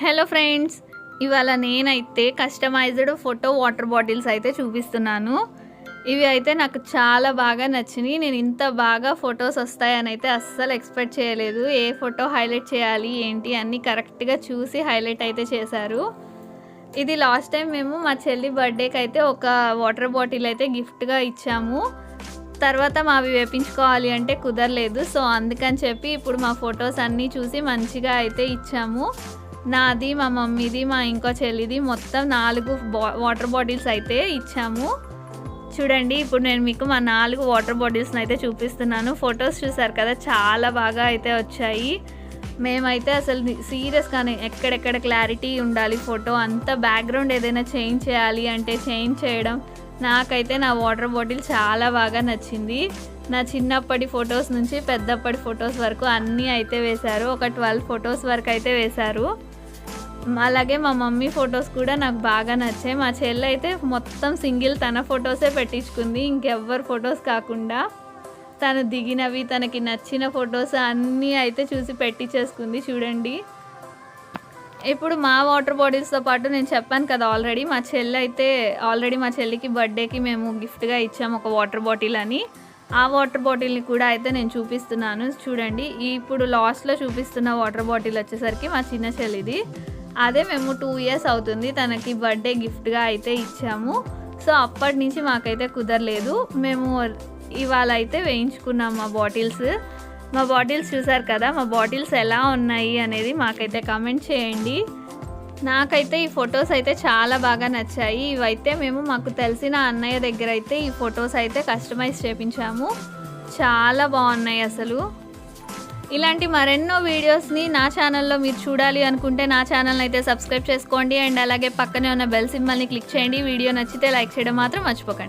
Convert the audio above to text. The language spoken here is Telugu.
హలో ఫ్రెండ్స్ ఇవాళ నేనైతే కస్టమైజ్డ్ ఫోటో వాటర్ బాటిల్స్ అయితే చూపిస్తున్నాను. ఇవి అయితే నాకు చాలా బాగా నచ్చినాయి. నేను ఇంత బాగా ఫొటోస్ వస్తాయని అయితే అస్సలు ఎక్స్పెక్ట్ చేయలేదు. ఏ ఫోటో హైలైట్ చేయాలి ఏంటి అన్నీ కరెక్ట్గా చూసి హైలైట్ అయితే చేశారు. ఇది లాస్ట్ టైం మేము మా చెల్లి బర్త్డేకి అయితే ఒక వాటర్ బాటిల్ అయితే గిఫ్ట్గా ఇచ్చాము. తర్వాత మావి వేపించుకోవాలి అంటే కుదరలేదు. సో అందుకని చెప్పి ఇప్పుడు మా ఫొటోస్ అన్నీ చూసి మంచిగా అయితే ఇచ్చాము. నాది మా మమ్మీది మా ఇంకో చెల్లిది మొత్తం నాలుగు బా వాటర్ బాటిల్స్ అయితే ఇచ్చాము. చూడండి ఇప్పుడు నేను మీకు మా నాలుగు వాటర్ బాటిల్స్ని అయితే చూపిస్తున్నాను. ఫొటోస్ చూసారు కదా చాలా బాగా అయితే వచ్చాయి. మేమైతే అసలు సీరియస్గానే ఎక్కడెక్కడ క్లారిటీ ఉండాలి ఫోటో అంత బ్యాక్గ్రౌండ్ ఏదైనా చేంజ్ చేయాలి అంటే చేంజ్ చేయడం నాకైతే నా వాటర్ బాటిల్ చాలా బాగా నచ్చింది. నా చిన్నప్పటి ఫొటోస్ నుంచి పెద్దప్పటి ఫొటోస్ వరకు అన్నీ అయితే వేశారు. ఒక ట్వెల్వ్ ఫొటోస్ వరకు అయితే వేశారు. అలాగే మా మమ్మీ ఫొటోస్ కూడా నాకు బాగా నచ్చాయి. మా చెల్లె అయితే మొత్తం సింగిల్ తన ఫొటోసే పెట్టించుకుంది. ఇంకెవ్వరు ఫొటోస్ కాకుండా తను దిగినవి తనకి నచ్చిన ఫొటోస్ అన్నీ అయితే చూసి పెట్టించేసుకుంది. చూడండి. ఇప్పుడు మా వాటర్ బాటిల్స్తో పాటు నేను చెప్పాను కదా ఆల్రెడీ మా చెల్లి అయితే ఆల్రెడీ మా చెల్లికి బర్త్డేకి మేము గిఫ్ట్గా ఇచ్చాము ఒక వాటర్ బాటిల్ అని. ఆ వాటర్ బాటిల్ని కూడా అయితే నేను చూపిస్తున్నాను. చూడండి. ఇప్పుడు లాస్ట్లో చూపిస్తున్న వాటర్ బాటిల్ వచ్చేసరికి మా చిన్న చెల్లిది. అదే మేము టూ ఇయర్స్ అవుతుంది తనకి బర్త్డే గిఫ్ట్గా అయితే ఇచ్చాము. సో అప్పటి నుంచి మాకైతే కుదరలేదు. మేము ఇవాళ అయితే వేయించుకున్నాం మా బాటిల్స్ మా బాటిల్స్ చూసారు కదా మా బాటిల్స్ ఎలా ఉన్నాయి అనేది మాకైతే కమెంట్ చేయండి. నాకైతే ఈ ఫొటోస్ అయితే చాలా బాగా నచ్చాయి. ఇవైతే మేము మాకు తెలిసిన అన్నయ్య దగ్గర అయితే ఈ ఫొటోస్ అయితే కస్టమైజ్ చేపించాము. చాలా బాగున్నాయి అసలు. ఇలాంటి మరెన్నో వీడియోస్ని నా ఛానల్లో మీరు చూడాలి అనుకుంటే నా ఛానల్ అయితే సబ్స్క్రైబ్ చేసుకోండి. అండ్ అలాగే పక్కనే ఉన్న బెల్ సింబల్ని క్లిక్ చేయండి. వీడియో నచ్చితే లైక్ చేయడం మాత్రం మర్చిపోకండి.